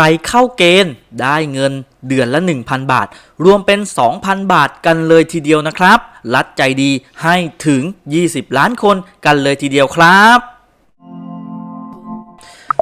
รเข้าเกณฑ์ได้เงินเดือนละ 1,000 บาท รวมเป็น 2,000 บาทกันเลยทีเดียวนะครับ รัดใจดีให้ถึง 20 ล้านคนกันเลยทีเดียวครับ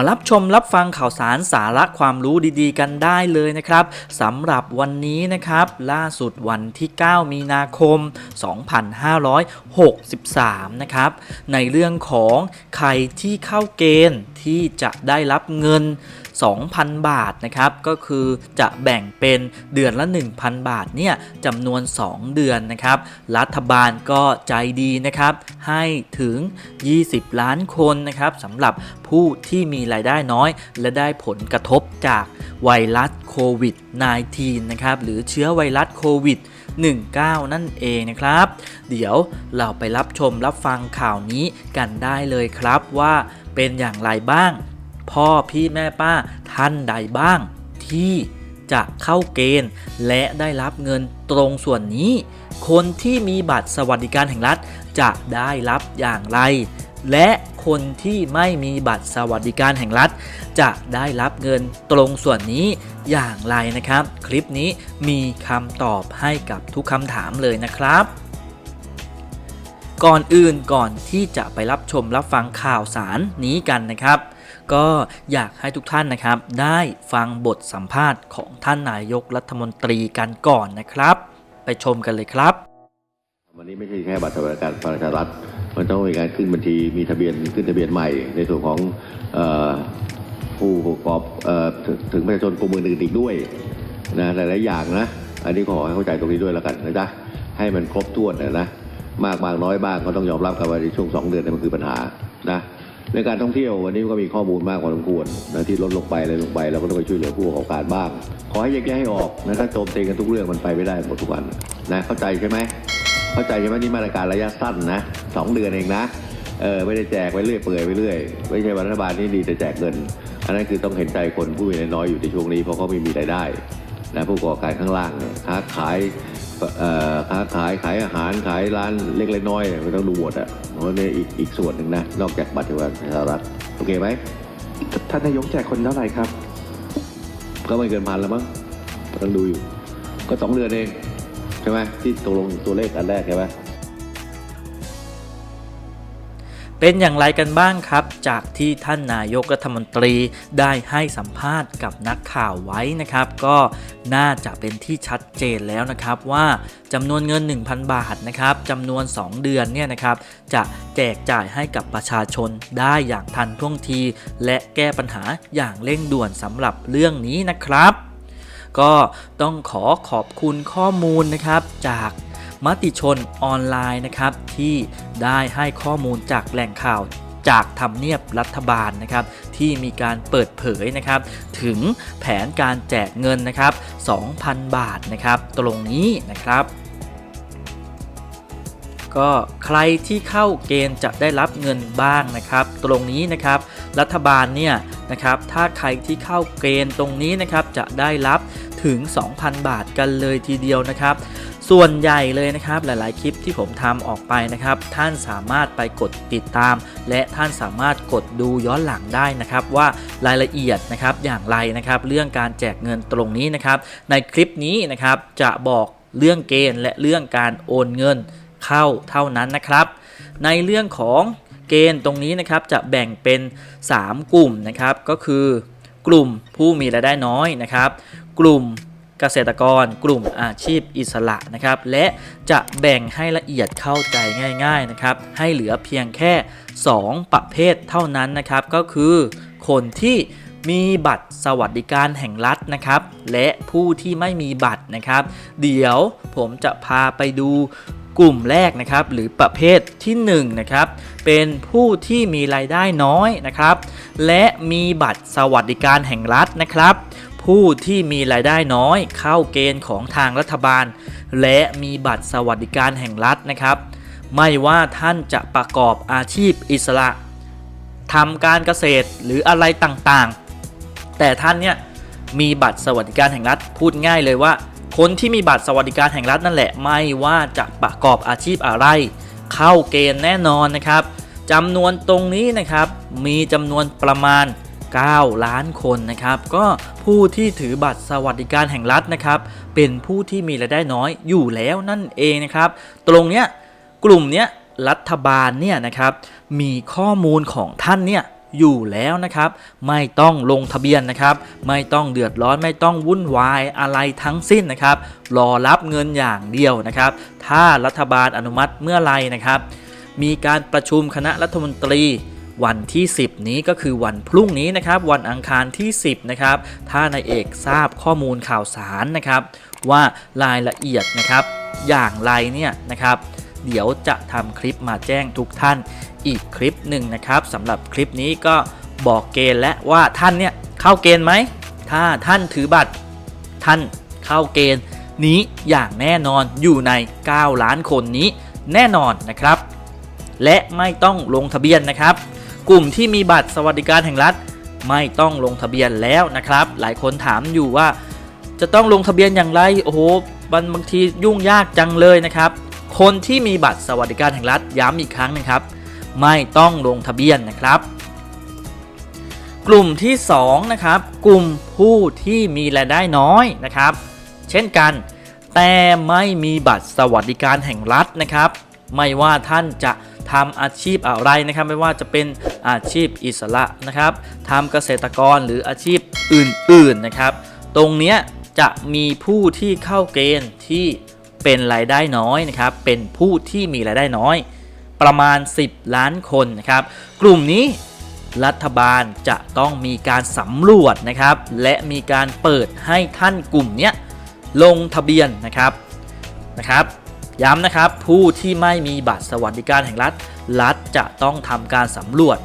มารับชมรับฟังข่าวสารสาระความรู้ดีๆ กันได้เลยนะครับสำหรับวันนี้นะครับ ล่าสุดวันที่ 9 มีนาคม 2563 นะครับ ในเรื่องของใครที่เข้าเกณฑ์ที่จะได้รับเงิน 2,000 บาทนะครับก็คือจะแบ่งเป็นเดือนละ 1,000 บาทเนี่ยจำนวน 2 เดือนนะครับรัฐบาลก็ใจดีนะครับให้ถึง 20 ล้านคนนะครับสำหรับผู้ที่มีรายได้น้อย และได้ผลกระทบจากไวรัสโควิด -19 นะครับหรือเชื้อไวรัสโควิด 19 นั่นเองนะครับ เดี๋ยวเราไปรับชมรับฟังข่าวนี้กันได้เลยครับว่าเป็นอย่างไรบ้าง พ่อพี่แม่ป้าท่านใดบ้าง ที่จะเข้าเกณฑ์ และได้รับเงินตรงส่วนนี้ คนที่มีบัตรสวัสดิการแห่งรัฐจะได้รับอย่างไร และคนที่ไม่มีบัตรสวัสดิการแห่งรัฐ จะได้รับเงินตรงส่วนนี้อย่างไรนะครับ คลิปนี้มีคำตอบให้กับทุกคำถามเลยนะครับก่อนอื่นก่อนที่จะไปรับชมรับฟังข่าวสารนี้กันนะครับ ก็อยากให้ทุกท่านนะครับ ได้ฟังบทสัมภาษณ์ของท่านนายกรัฐมนตรีกันก่อนนะครับ ไปชมกันเลยครับ วันนี้ไม่ใช่แค่บัตรสวัสดิการประชารัฐมันต้องมีการขึ้นบัญชีมีทะเบียนขึ้นทะเบียนใหม่ ในส่วนของผู้ประกอบถึงประชาชนกลุ่มอื่นอีกด้วยนะหลายๆอย่างนะ อันนี้ขอให้เข้าใจตรงนี้ด้วยแล้วกันนะจ๊ะให้มันครบถ้วนนะนะมากบางน้อยบ้างก็ต้องยอมรับกันว่าในช่วงสองเดือนเนยมันคือปัญหานะ ในการท่องเที่ยววันนี้ก็มีข้อมูลมากกว่าสมควรนะที่ลดลงไปอะไรลงไปเราก็ต้องไปช่วยเหลือผู้ประกอบการบ้าง ขอให้แยกแยะให้ออกนะถ้าโจมตีกันทุกเรื่องมันไปไม่ได้หมดทุกวันนะเข้าใจใช่ไหมเข้าใจใช่ไหมนี่มาตรการระยะสั้นนะสองเดือนเองนะเออไม่ได้แจกไปเรื่อยเปื่อยไปเรื่อยไม่ใช่ว่ารัฐบาลนี่ดีแต่แจกเงิน อันนั้นคือต้องเห็นใจคนผู้มีรายน้อยอยู่ในช่วงนี้เพราะเขาไม่มีรายได้นะผู้ประกอบการข้างล่างเนี่ยค้าขาย ค้าขายขายอาหารขายร้านเล็กๆน้อยๆเนี่ยมันต้องดูหมดอะเพราะนี่อีกอีกส่วนหนึ่งนะ นอกจากบัตรสวัสดิการรัฐโอเคไหมท่านนายกแจกคนเท่าไหร่ครับ ก็ไม่เกินพันแล้วมั้งต้องดูอยู่ ก็สองเดือนเอง ใช่ไหมที่ตกลงตัวเลขอันแรกใช่ไหม เป็นอย่างไรกันบ้างครับ จากที่ท่านนายกรัฐมนตรีได้ให้สัมภาษณ์กับนักข่าวไว้นะครับ ก็น่าจะเป็นที่ชัดเจนแล้วนะครับว่าจำนวนเงิน 1,000 บาทนะครับจำนวน 2 เดือนเนี่ยนะครับ จะแจกจ่ายให้กับประชาชนได้อย่างทันท่วงที และแก้ปัญหาอย่างเร่งด่วนสำหรับเรื่องนี้นะครับ ก็ต้องขอขอบคุณข้อมูลนะครับจาก มติชนออนไลน์นะครับ ที่ได้ให้ข้อมูลจากแหล่งข่าวจากทำเนียบรัฐบาลนะครับ ที่มีการเปิดเผยนะครับ ถึงแผนการแจกเงินนะครับ 2,000 บาทนะครับ ตรงนี้นะครับก็ใครที่เข้าเกณฑ์จะได้รับเงินบ้างนะครับ ตรงนี้นะครับรัฐบาลเนี่ยนะครับถ้าใครที่เข้าเกณฑ์ตรงนี้นะครับจะได้รับถึง 2,000 บาทกันเลยทีเดียวนะครับ ส่วนใหญ่เลยนะครับหลายๆ คลิปที่ผมทำออกไปนะครับ ท่านสามารถไปกดติดตาม และท่านสามารถกดดูย้อนหลังได้นะครับ ว่ารายละเอียดนะครับอย่างไรนะครับ เรื่องการแจกเงินตรงนี้นะครับ ในคลิปนี้นะครับจะบอกเรื่องเกณฑ์และเรื่องการโอนเงินเข้าเท่านั้นนะครับ ในเรื่องของเกณฑ์ตรงนี้นะครับจะแบ่งเป็น 3 กลุ่มนะครับก็คือ กลุ่มผู้มีรายได้น้อยนะครับ กลุ่ม เกษตรกรกลุ่มอาชีพอิสระนะครับ และจะแบ่งให้ละเอียดเข้าใจง่ายๆนะครับ ให้เหลือเพียงแค่ 2 ประเภทเท่านั้นนะครับ ก็คือคนที่มีบัตรสวัสดิการแห่งรัฐนะครับ และผู้ที่ไม่มีบัตรนะครับ เดี๋ยวผมจะพาไปดูกลุ่มแรกนะครับ หรือประเภทที่1นะครับเป็นผู้ที่มีรายได้น้อยนะครับ และมีบัตรสวัสดิการแห่งรัฐนะครับ ผู้ที่มีรายได้น้อยเข้าเกณฑ์ของทางรัฐบาล และมีบัตรสวัสดิการแห่งรัฐนะครับ ไม่ว่าท่านจะประกอบอาชีพอิสระทำการเกษตรหรืออะไรต่างๆ แต่ท่านเนี่ยมีบัตรสวัสดิการแห่งรัฐ พูดง่ายเลยว่า คนที่มีบัตรสวัสดิการแห่งรัฐนั่นแหละ ไม่ว่าจะประกอบอาชีพอะไร เข้าเกณฑ์แน่นอนนะครับจำนวนตรงนี้นะครับมีจำนวนประมาณ 9 ล้านคนนะครับก็ผู้ที่ถือบัตรสวัสดิการแห่งรัฐนะครับเป็นผู้ที่มีรายได้น้อยอยู่แล้วนั่นเองนะครับตรงเนี้ยกลุ่มเนี้ยรัฐบาลเนี่ยนะครับมีข้อมูลของท่านเนี่ยอยู่แล้วนะครับ ไม่ต้องลงทะเบียนนะครับ ไม่ต้องเดือดร้อนไม่ต้องวุ่นวายอะไรทั้งสิ้นนะครับ รอรับเงินอย่างเดียวนะครับ ถ้ารัฐบาลอนุมัติเมื่อไรนะครับ มีการประชุมคณะรัฐมนตรี วันที่ 10 นี้ก็คือวันพรุ่งนี้นะครับวันอังคารที่ 10นะครับถ้านายเอกทราบข้อมูลข่าวสารนะครับ ว่ารายละเอียดนะครับ อย่างไรเนี่ยนะครับ เดี๋ยวจะทำคลิปมาแจ้งทุกท่านอีกคลิปหนึ่งนะครับสำหรับคลิปนี้ก็บอกเกณฑ์และว่าท่านเนี่ยเข้าเกณฑ์ไหม ถ้าท่านถือบัตรท่านเข้าเกณฑ์นี้อย่างแน่นอนอยู่ใน 9 ล้านคนนี้แน่นอนนะครับ และไม่ต้องลงทะเบียนนะครับ กลุ่มที่มีบัตรสวัสดิการแห่งรัฐ ไม่ต้องลงทะเบียนแล้วนะครับ หลายคนถามอยู่ว่า จะต้องลงทะเบียนอย่างไรโอ้โหมันบางทียุ่งยากจังเลยนะครับ คนที่มีบัตรสวัสดิการแห่งรัฐย้ำอีกครั้งนึงครับ ไม่ต้องลงทะเบียนนะครับกลุ่มที่2นะครับกลุ่มผู้ที่มีรายได้น้อยนะครับ เช่นกัน แต่ไม่มีบัตรสวัสดิการแห่งรัฐนะครับ ไม่ว่าท่านจะ ทำอาชีพอะไรนะครับ ไม่ว่าจะเป็นอาชีพอิสระนะครับทำเกษตรกรหรืออาชีพอื่นๆนะครับ ตรงเนี้ยจะมีผู้ที่เข้าเกณฑ์ที่เป็นรายได้น้อยนะครับ เป็นผู้ที่มีรายได้น้อย ประมาณ 10 ล้านคนนะครับ กลุ่มนี้รัฐบาลจะต้องมีการสำรวจนะครับ และมีการเปิดให้ท่านกลุ่มนี้ลงทะเบียนนะครับนะครับ ย้ำนะครับ ผู้ที่ไม่มีบัตรสวัสดิการแห่งรัฐ รัฐจะต้องทำการสำรวจ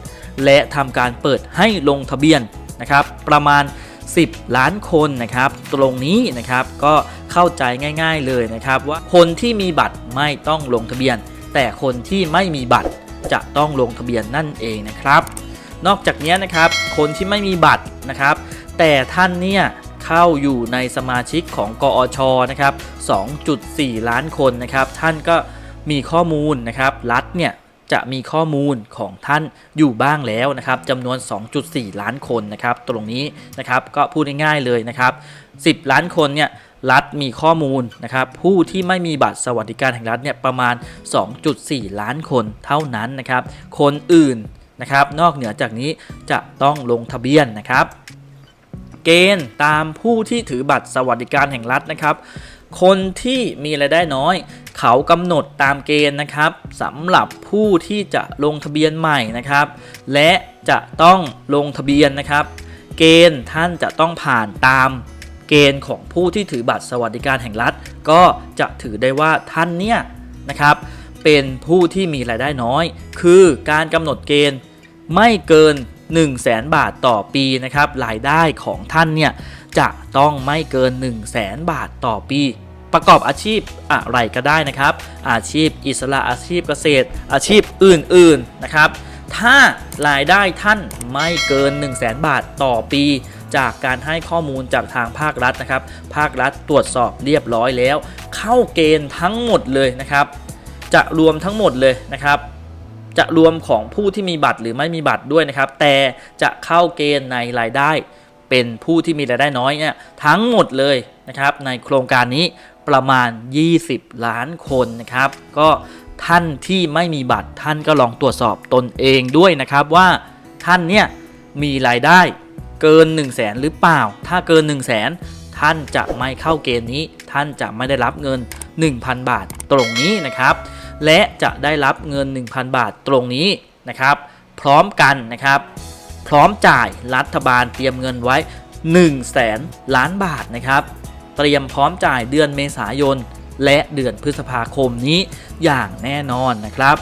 และทำการเปิดให้ลงทะเบียนนะครับ ประมาณ 10 ล้านคนนะครับ ตรงนี้นะครับก็เข้าใจง่าย ๆเลยนะครับ ว่าคนที่มีบัตรไม่ต้องลงทะเบียน แต่คนที่ไม่มีบัตรจะต้องลงทะเบียนนั่นเองนะครับ นอกจากนี้นะครับ คนที่ไม่มีบัตรนะครับ แต่ท่านเนี่ยเข้าอยู่ในสมาชิกของกอชนะครับ 2.4 ล้านคนนะครับ ท่านก็มีข้อมูลนะครับรัฐเนี่ยจะมีข้อมูลของท่านอยู่บ้างแล้วนะครับจำนวน 2.4 ล้านคนนะครับ ตรงนี้นะครับก็พูดง่ายๆเลยนะครับ 10 ล้านคนเนี่ยรัฐมีข้อมูลนะครับ ผู้ที่ไม่มีบัตรสวัสดิการแห่งรัฐเนี่ยประมาณ 2.4 ล้านคนเท่านั้นนะครับ คนอื่นนะครับ นอกเหนือจากนี้จะต้องลงทะเบียนนะครับ เกณฑ์ตามผู้ที่ถือบัตรสวัสดิการแห่งรัฐนะครับ คนที่มีรายได้น้อย เขากำหนดตามเกณฑ์นะครับสำหรับผู้ที่จะลงทะเบียนใหม่นะครับ และจะต้องลงทะเบียนนะครับ เกณฑ์ท่านจะต้องผ่านตามเกณฑ์ของผู้ที่ถือบัตรสวัสดิการแห่งรัฐ ก็จะถือได้ว่าท่านเนี่ยนะครับเป็นผู้ที่มีรายได้น้อย คือการกำหนดเกณฑ์ไม่เกิน 1 0 0 0 0แบาทต่อปีนะครับรายได้ของท่านเนี่ยจะต้องไม่เกิน 1 0 0 0 0แบาทต่อปี ประกอบอาชีพอะไรก็ได้นะครับ อาชีพอิสระอาชีพเกษตร อาชีพอื่นๆนะครับ ถ้ารายได้ท่านไม่เกิน 1 0 0 0 0แบาทต่อปี จากการให้ข้อมูลจากทางภาครัฐนะครับ ภาครัฐตรวจสอบเรียบร้อยแล้ว เข้าเกณฑ์ทั้งหมดเลยนะครับ จะรวมทั้งหมดเลยนะครับ จะรวมของผู้ที่มีบัตรหรือไม่มีบัตรด้วยนะครับ แต่จะเข้าเกณฑ์ในรายได้ เป็นผู้ที่มีรายได้น้อยเนี่ยทั้งหมดเลยนะครับในโครงการนี้ประมาณ 20 ล้านคนนะครับ ก็ท่านที่ไม่มีบัตรท่านก็ลองตรวจสอบตนเองด้วยนะครับว่าท่านเนี่ยมีรายได้เกิน 1 0 0 0 0แสนหรือเปล่า ถ้าเกิน 1 0 0 0 0แสนท่านจะไม่เข้าเกณฑ์นี้ ท่านจะไม่ได้รับเงิน 1,000 บาทตรงนี้นะครับ และจะได้รับเงิน 1,000 บาทตรงนี้นะครับ พร้อมกันนะครับ พร้อมจ่ายรัฐบาลเตรียมเงินไว้ 1 0 0 0 0แสนล้านบาทนะครับ เตรียมพร้อมจ่ายเดือนเมษายน และเดือนพฤษภาคมนี้อย่างแน่นอนนะครับ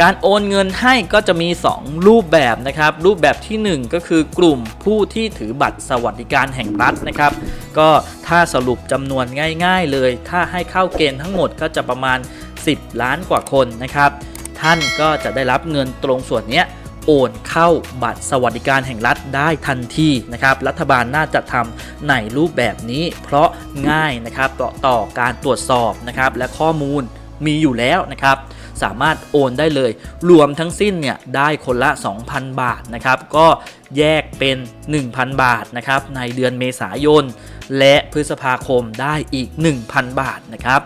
การโอนเงินให้ก็จะมี 2 รูปแบบนะครับ รูปแบบทีหนึ่1 ก็คือกลุ่มผู้ที่ถือบัตรสวัสดิการแห่งรัฐนะครับ ก็ถ้าสรุปจำนวนง่าย ๆ เลย ถ้าให้เข้าเกณฑ์ทั้งหมดก็จะประมาณ 10 ล้านกว่าคนนะครับ ท่านก็จะได้รับเงินตรงส่วนนี้โอนเข้าบัตรสวัสดิการแห่งรัฐได้ทันทีนะครับ รัฐบาลน่าจะทำในรูปแบบนี้ เพราะง่ายนะครับต่อต่อการตรวจสอบนะครับและข้อมูลมีอยู่แล้วนะครับ สามารถโอนได้เลย รวมทั้งสิ้นเนี่ยได้คนละ 2,000 บาทนะครับ ก็แยกเป็น 1,000 บาทนะครับในเดือนเมษายน และพฤษภาคมได้อีก 1,000 บาทนะครับ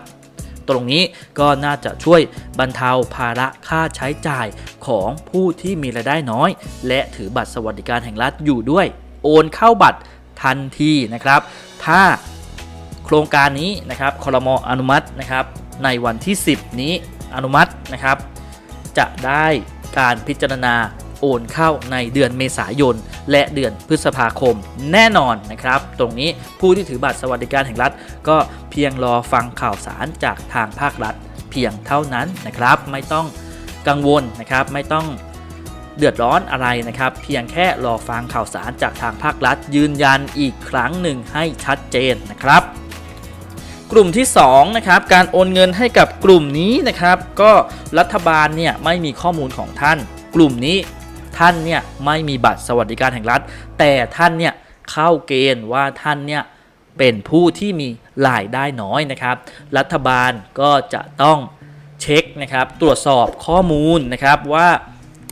ตรงนี้ก็น่าจะช่วยบรรเทาภาระค่าใช้จ่ายของผู้ที่มีรายได้น้อย และถือบัตรสวัสดิการแห่งรัฐอยู่ด้วย โอนเข้าบัตรทันทีนะครับ ถ้าโครงการนี้นะครับคลมอนุมัตินะครับในวันที่ 10 นี้ อนุมัตินะครับ จะได้การพิจารณาโอนเข้าในเดือนเมษายน และเดือนพฤษภาคมแน่นอนนะครับ ตรงนี้ผู้ที่ถือบัตรสวัสดิการแห่งรัฐ ก็เพียงรอฟังข่าวสารจากทางภาครัฐ เพียงเท่านั้นนะครับ ไม่ต้องกังวลนะครับ ไม่ต้องเดือดร้อนอะไรนะครับ เพียงแค่รอฟังข่าวสารจากทางภาครัฐ ยืนยันอีกครั้งหนึ่งให้ชัดเจนนะครับ กลุ่มที่2นะครับการโอนเงินให้กับกลุ่มนี้นะครับก็รัฐบาลเนี่ยไม่มีข้อมูลของท่าน กลุ่มนี้ท่านเนี่ยไม่มีบัตรสวัสดิการแห่งรัฐ แต่ท่านเนี่ยเข้าเกณฑ์ว่าท่านเนี่ยเป็นผู้ที่มีรายได้น้อยนะครับ รัฐบาลก็จะต้องเช็คนะครับตรวจสอบข้อมูลนะครับว่า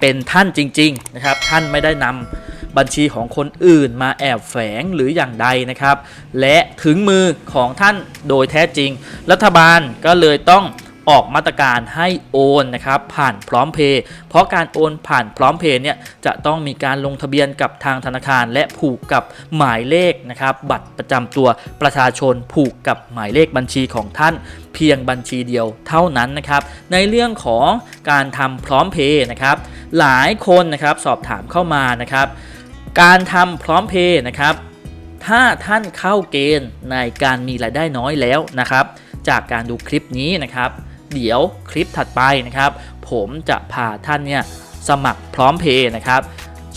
เป็นท่านจริงๆนะครับท่านไม่ได้นำ บัญชีของคนอื่นมาแอบแฝงหรืออย่างใดนะครับ และถึงมือของท่านโดยแท้จริง รัฐบาลก็เลยต้องออกมาตรการให้โอนนะครับผ่านพร้อมเพย์เพราะการโอนผ่านพร้อมเพย์เนี่ยจะต้องมีการลงทะเบียนกับทางธนาคาร และผูกกับหมายเลขนะครับบัตรประจำตัวประชาชนผูกกับหมายเลขบัญชีของท่านเพียงบัญชีเดียวเท่านั้นนะครับ ในเรื่องของการทำพร้อมเพย์นะครับหลายคนนะครับสอบถามเข้ามานะครับ การทำพร้อมเพย์นะครับ ถ้าท่านเข้าเกณฑ์ในการมีรายได้น้อยแล้วนะครับ จากการดูคลิปนี้นะครับ เดี๋ยวคลิปถัดไปนะครับ ผมจะพาท่านเนี่ยสมัครพร้อมเพย์นะครับ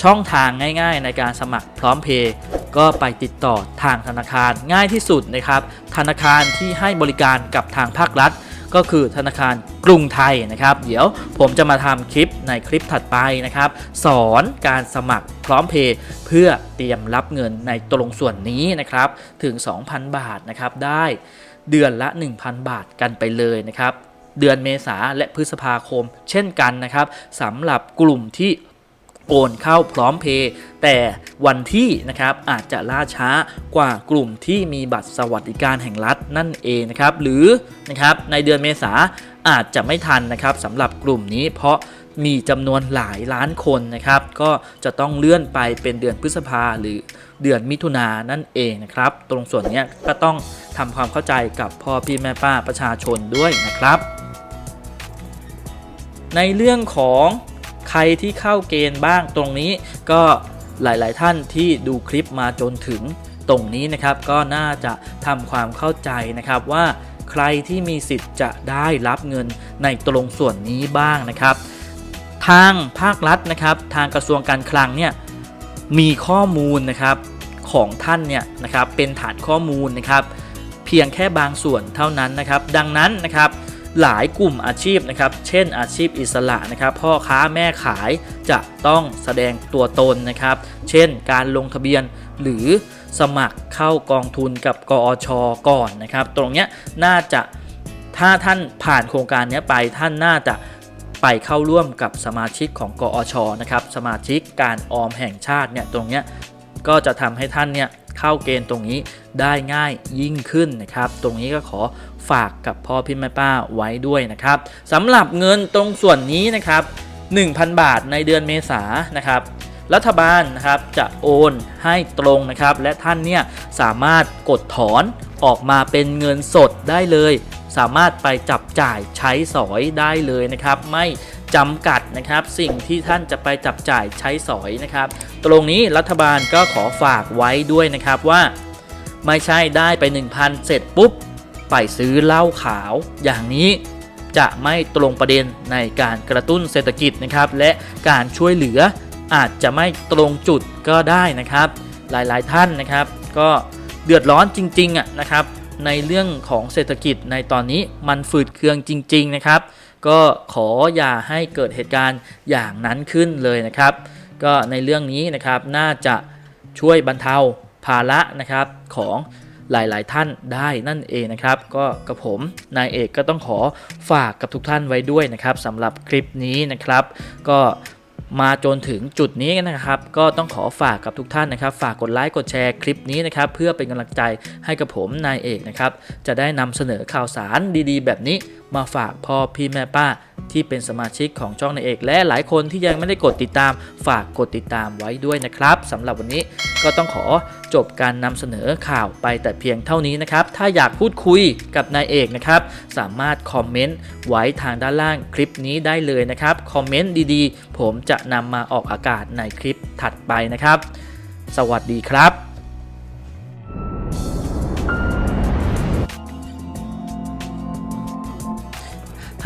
ช่องทางง่าย ๆ ในการสมัครพร้อมเพย์ก็ไปติดต่อทางธนาคารง่ายที่สุดนะครับ ธนาคารที่ให้บริการกับทางภาครัฐ ก็คือธนาคารกรุงไทยนะครับ เดี๋ยวผมจะมาทำคลิปในคลิปถัดไปนะครับ สอนการสมัครพร้อมเพย์เพื่อเตรียมรับเงินในตรงส่วนนี้นะครับ ถึง 2,000 บาทนะครับ ได้เดือนละ 1,000 บาทกันไปเลยนะครับ เดือนเมษาและพฤษภาคม เช่นกันนะครับสำหรับกลุ่มที่ โอนเข้าพร้อมเพย์แต่วันที่นะครับอาจจะล่าช้ากว่ากลุ่มที่มีบัตรสวัสดิการแห่งรัฐนั่นเองนะครับหรือนะครับในเดือนเมษาอาจจะไม่ทันนะครับสำหรับกลุ่มนี้เพราะมีจำนวนหลายล้านคนนะครับ ก็จะต้องเลื่อนไปเป็นเดือนพฤษภาหรือเดือนมิถุนายนนั่นเองนะครับ ตรงส่วนนี้ก็ต้องทำความเข้าใจกับพ่อพี่แม่ป้าประชาชนด้วยนะครับ ในเรื่องของ ใครที่เข้าเกณฑ์บ้างตรงนี้ก็หลาย ๆ ท่านที่ดูคลิปมาจนถึงตรงนี้นะครับ ก็น่าจะทำความเข้าใจนะครับว่าใครที่มีสิทธิ์จะได้รับเงินในตรงส่วนนี้บ้างนะครับ ทางภาครัฐนะครับ ทางกระทรวงการคลังเนี่ยมีข้อมูลนะครับของท่านเนี่ยนะครับเป็นฐานข้อมูลนะครับ เพียงแค่บางส่วนเท่านั้นนะครับ ดังนั้นนะครับ หลายกลุ่มอาชีพนะครับ เช่นอาชีพอิสระนะครับ พ่อค้าแม่ขายจะต้องแสดงตัวตนนะครับ เช่น การลงทะเบียนหรือสมัครเข้ากองทุนกับกอชก่อนนะครับ ตรงเนี้ยน่าจะถ้าท่านผ่านโครงการนี้ไปท่านน่าจะไปเข้าร่วมกับสมาชิกของกอชนะครับ สมาชิกการออมแห่งชาติเนี่ยตรงเนี้ยก็จะทำให้ท่านเนี่ยเข้าเกณฑ์ตรงนี้ได้ง่ายยิ่งขึ้นนะครับ ตรงนี้ก็ขอ ฝากกับพ่อพี่แม่ป้าไว้ด้วยนะครับสำหรับเงินตรงส่วนนี้นะครับ 1,000 บาทในเดือนเมษานะครับรัฐบาลนะครับจะโอนให้ตรงนะครับ และท่านเนี่ยสามารถกดถอนออกมาเป็นเงินสดได้เลย สามารถไปจับจ่ายใช้สอยได้เลยนะครับ ไม่จำกัดนะครับ สิ่งที่ท่านจะไปจับจ่ายใช้สอยนะครับ ตรงนี้รัฐบาลก็ขอฝากไว้ด้วยนะครับว่า ไม่ใช่ได้ไป 1,000 เสร็จปุ๊บ ไปซื้อเหล้าขาวอย่างนี้จะไม่ตรงประเด็นในการกระตุ้นเศรษฐกิจนะครับ และการช่วยเหลืออาจจะไม่ตรงจุดก็ได้นะครับ หลายๆท่านนะครับ ก็เดือดร้อนจริงๆอะนะครับ ในเรื่องของเศรษฐกิจในตอนนี้มันฝืดเคืองจริง ๆ นะครับ ก็ขออย่าให้เกิดเหตุการณ์อย่างนั้นขึ้นเลยนะครับ ก็ในเรื่องนี้นะครับน่าจะช่วยบรรเทาภาระนะครับของ หลายๆ ท่านได้นั่นเองนะครับ ก็กับผมนายเอกก็ต้องขอฝากกับทุกท่านไว้ด้วยนะครับสำหรับคลิปนี้นะครับ ก็มาจนถึงจุดนี้นะครับ ก็ต้องขอฝากกับทุกท่านนะครับ ฝากกดไลค์กดแชร์คลิปนี้นะครับ เพื่อเป็นกำลังใจให้กับผมนายเอกนะครับ จะได้นำเสนอข่าวสารดีๆ แบบนี้มาฝากพ่อพี่แม่ป้าที่เป็นสมาชิกของช่องนายเอก และหลายคนที่ยังไม่ได้กดติดตาม ฝากกดติดตามไว้ด้วยนะครับสำหรับวันนี้ก็ต้องขอจบการนำเสนอข่าวไปแต่เพียงเท่านี้นะครับ ถ้าอยากพูดคุยกับนายเอกนะครับ สามารถคอมเมนต์ไว้ทางด้านล่างคลิปนี้ได้เลยนะครับ คอมเมนต์ดีๆ ผมจะนำมาออกอากาศในคลิปถัดไปนะครับ สวัสดีครับ